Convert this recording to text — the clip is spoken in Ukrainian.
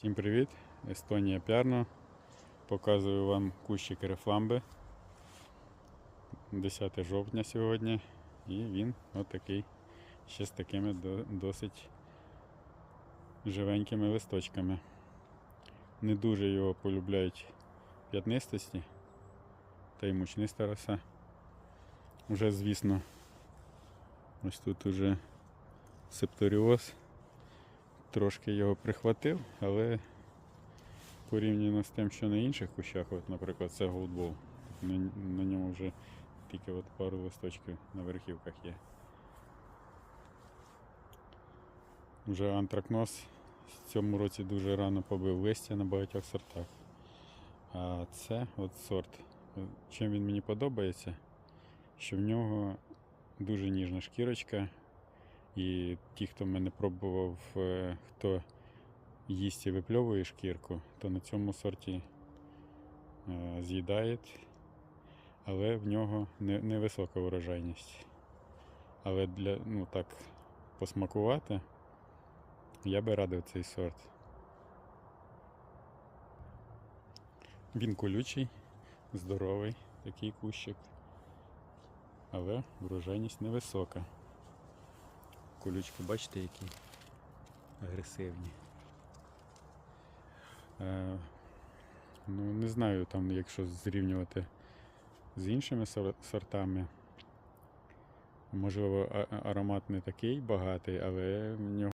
Всім привіт! Естонія Пярно. Показую вам кущик рефламби. 10 жовтня сьогодні. І він отакий. Ще з такими досить живенькими листочками. Не дуже його полюбляють п'ятнистості та й мучниста роса. Уже, звісно, ось тут уже септоріоз. Трошки його прихватив, але порівняно з тим, що на інших кущах, от, наприклад, це голдбол, на, на ньому вже тільки от пару листочків на верхівках є. Вже антракноз в цьому році дуже рано побив листя на багатьох сортах. А це от сорт. Чим він мені подобається, що в нього дуже ніжна шкірочка, і ті, хто мене пробував, е, хто їсть і випльовує шкірку, то на цьому сорті е, з'їдає, але в нього не- невисока урожайність. Але для, ну так, посмакувати, я би радив цей сорт. Він колючий, здоровий, такий кущик, але врожайність невисока. Колючки, бачите, які агресивні. Е, ну, не знаю, там, якщо зрівнювати з іншими сортами. Можливо, аромат не такий багатий, але в нього